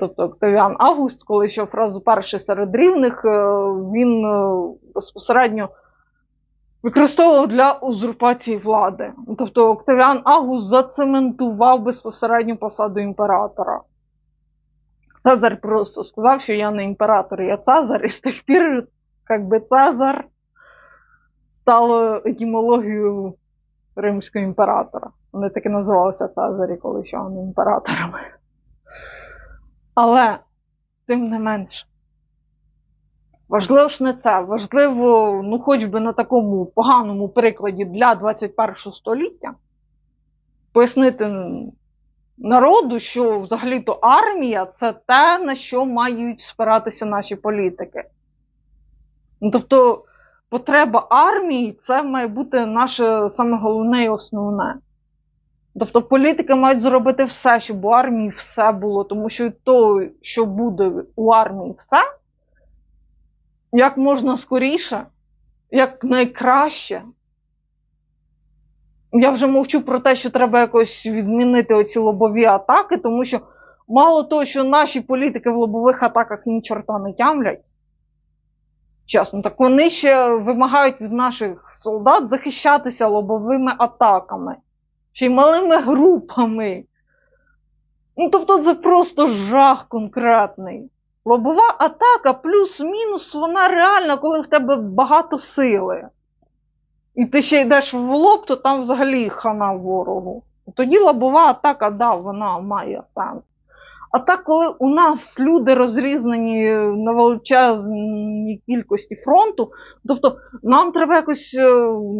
тобто Октавіан Август, коли ще фразу перший серед рівних, е, він е, безпосередньо використовував для узурпації влади. Тобто Октавіан Август зацементував безпосередньо посаду імператора. Цезар просто сказав, що я не імператор, я Цезар, і з тих пір, як би Цезар стало етімологією римського імператора. Вони таки називалися Цезарі, коли ще вони імператорами. Але, тим не менш, важливо ж не це. Важливо, ну, хоч би на такому поганому прикладі для 21 століття пояснити народу, що взагалі-то армія це те, на що мають спиратися наші політики. Ну, тобто, потреба армії це має бути наше саме головне і основне. Тобто політики мають зробити все, щоб у армії все було, тому що то, що буде у армії все, як можна скоріше, як найкраще. Я вже мовчу про те, що треба якось відмінити оці лобові атаки, тому що мало того, що наші політики в лобових атаках ні чорта не тямлять. Чесно, так вони ще вимагають від наших солдат захищатися лобовими атаками, ще й малими групами. Ну, тобто це просто жах конкретний. Лобова атака плюс-мінус, вона реальна, коли в тебе багато сили. І ти ще йдеш в лоб, то там взагалі хана ворогу. Тоді лобова атака, да, вона має сенс. А так, коли у нас люди розрізнені на величезній кількості фронту, тобто нам треба якось е,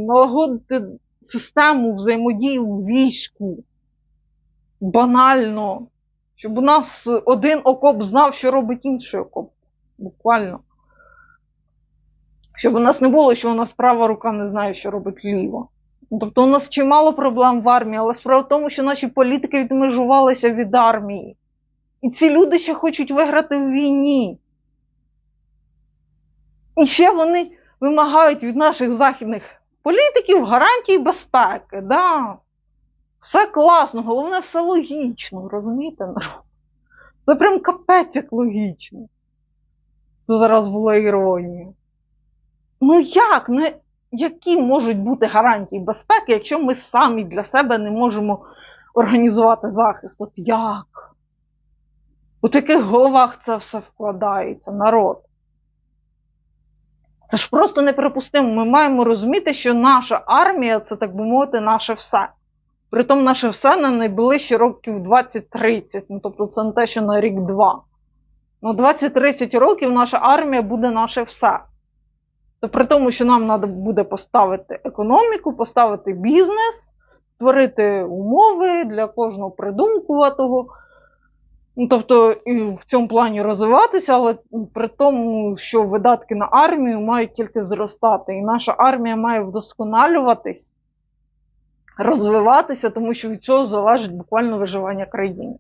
налагодити систему взаємодії у війську. Банально. Щоб у нас один окоп знав, що робить інший окоп. Буквально. Щоб у нас не було, що у нас права рука не знає, що робить ліва. Тобто у нас чимало проблем в армії, але справа в тому, що наші політики відмежувалися від армії. І ці люди ще хочуть виграти в війні. І ще вони вимагають від наших західних політиків гарантії безпеки. Да. Все класно, головне, все логічно, розумієте? народ? Це прям капець як логічно. Це зараз була іронія. Ну як? Ну, які можуть бути гарантії безпеки, якщо ми самі для себе не можемо організувати захист? От як? У таких головах це все вкладається, народ. Це ж просто неприпустимо. Ми маємо розуміти, що наша армія це, так би мовити, наше все. Притом наше все на найближчі років 20-30. Ну, тобто це не те, що на рік-два. На 20-30 років наша армія буде наше все. Це при тому, що нам треба буде поставити економіку, поставити бізнес, створити умови для кожного придумкуватого. Ну, тобто і в цьому плані розвиватися, але при тому, що видатки на армію мають тільки зростати. І наша армія має вдосконалюватись, розвиватися, тому що від цього залежить буквально виживання країни.